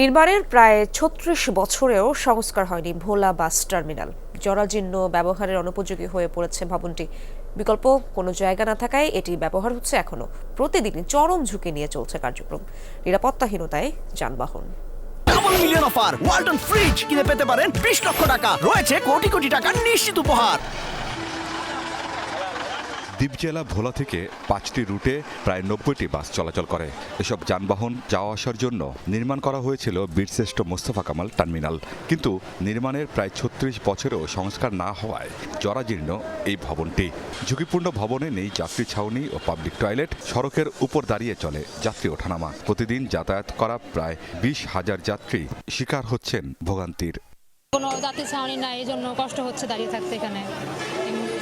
নির্মাণের প্রায় ছত্রিশ বছরেও সংস্কার হয়নি ভোলা বাস টার্মিনাল। জরাজীর্ণ ব্যবহারের অনুপযোগী হয়ে পড়েছে ভবনটি। বিকল্প কোনো জায়গা না থাকায় এটি ব্যবহার হচ্ছে এখনও প্রতিদিনই চরম ঝুঁকি নিয়ে চলছে কার্যক্রম। নিরাপত্তাহীনতায় যানবাহন। মিলিয়ন অফার ফ্রিজ কিনে পেতে পারেন বিশ লক্ষ টাকা। রয়েছে কোটি কোটি টাকার নিশ্চিত উপহার। দ্বীপ জেলা ভোলা থেকে পাঁচটি রুটে প্রায় নব্বইটি বাস চলাচল করে। এসব যানবাহন যাওয়া আসার জন্য নির্মাণ করা হয়েছিল বীরশ্রেষ্ঠ মোস্তফা কামাল টার্মিনাল। কিন্তু নির্মাণের প্রায় ছত্রিশ বছরেও সংস্কার না হওয়ায় জরাজীর্ণ এই ভবনটি। ঝুঁকিপূর্ণ ভবনে নেই যাত্রী ছাউনি ও পাবলিক টয়লেট। সড়কের উপর দাঁড়িয়ে চলে যাত্রী ওঠানামা। প্রতিদিন যাতায়াত করা প্রায় বিশ হাজার যাত্রী শিকার হচ্ছেন ভোগান্তির। কোনো জাতির ছাউনি নাই, এই জন্য কষ্ট হচ্ছে দাঁড়িয়ে থাকতে এখানে।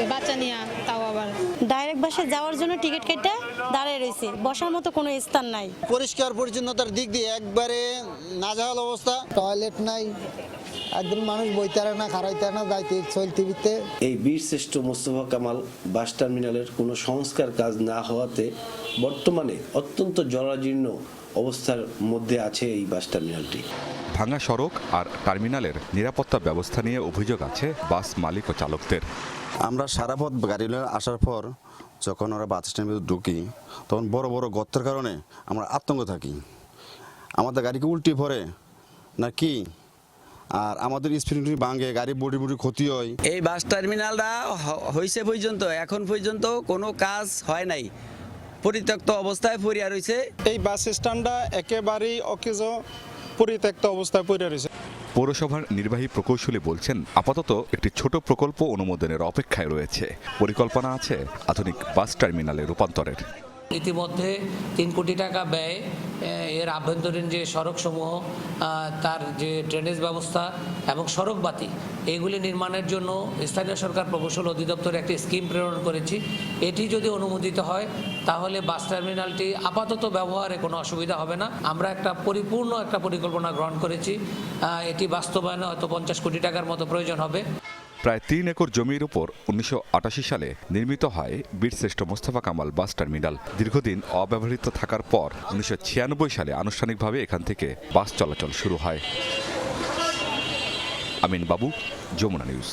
এই বাচ্চা নিয়ে তাও আবার। ডাইরেক্ট বাসে যাওয়ার জন্য টিকিট কেটে দাঁড়িয়ে রয়েছে। বসার মতো কোনো স্থান নাই। পরিষ্কার পরিচ্ছন্নতার দিক দিয়ে একবারে নাজাহাল অবস্থা। টয়লেট নাই। একদিন মানুষ বইতারে না খারাইতে না যাইতে চলতে ফিরতে এই বীরশ্রেষ্ঠ মোস্তফা কামাল বাস টার্মিনালের কোনো সংস্কার কাজ না হওয়াতে বর্তমানে অত্যন্ত জরাজীর্ণ অবস্থার মধ্যে আছে এই বাস টার্মিনালটি। ভাঙা সড়ক আর টার্মিনালের নিরাপত্তা ব্যবস্থা নিয়ে অভিযোগ আছে বাস মালিক ও চালকদের। আমরা সারা পথ গাড়ি নিয়ে আসার পর যখন ওরা বাস স্ট্যান্ডের ভিতরে ঢুকি তখন বড় বড় গর্তের কারণে আমরা আতঙ্ক থাকি। আমাদের গাড়িকে উল্টে পড়ে না কি? আর আমাদের স্পিড ভাঙে গাড়ি বডি বডি ক্ষতি হয়। এই বাস টার্মিনালটা হয়েছে পর্যন্ত এখন পর্যন্ত কোনো কাজ হয় নাই। পরিত্যক্ত অবস্থায় পড়িয়া রয়েছে এই বাস স্ট্যান্ডটা একেবারেই অকেজ পরিত্যক্ত অবস্থায় পড়ে রয়েছে পৌরসভার নির্বাহী প্রকৌশলী বলছেন আপাতত একটি ছোট প্রকল্প অনুমোদনের অপেক্ষায় রয়েছে। পরিকল্পনা আছে আধুনিক বাস টার্মিনালে রূপান্তরের। ইতিমধ্যে তিন কোটি টাকা ব্যয় এর আভ্যন্তরীণ যে সড়কসমূহ তার যে ড্রেনেজ ব্যবস্থা এবং সড়ক বাতি এইগুলি নির্মাণের জন্য স্থানীয় সরকার প্রকৌশল অধিদপ্তর একটি স্কিম প্রেরণ করেছি। এটি যদি অনুমোদিত হয়, তাহলে বাস টার্মিনালটি আপাতত ব্যবহারে কোনো অসুবিধা হবে না। আমরা একটা পরিপূর্ণ একটা পরিকল্পনা গ্রহণ করেছি। এটি বাস্তবায়নে হয়তো পঞ্চাশ কোটি টাকার মতো প্রয়োজন হবে। প্রায় তিন একর জমির উপর উনিশশো আটাশি সালে নির্মিত হয় বীরশ্রেষ্ঠ মোস্তফা কামাল বাস টার্মিনাল। দীর্ঘদিন অব্যবহৃত থাকার পর উনিশশো ছিয়ানব্বই সালে আনুষ্ঠানিকভাবে এখান থেকে বাস চলাচল শুরু হয়। আমিন বাবু, যমুনা নিউজ।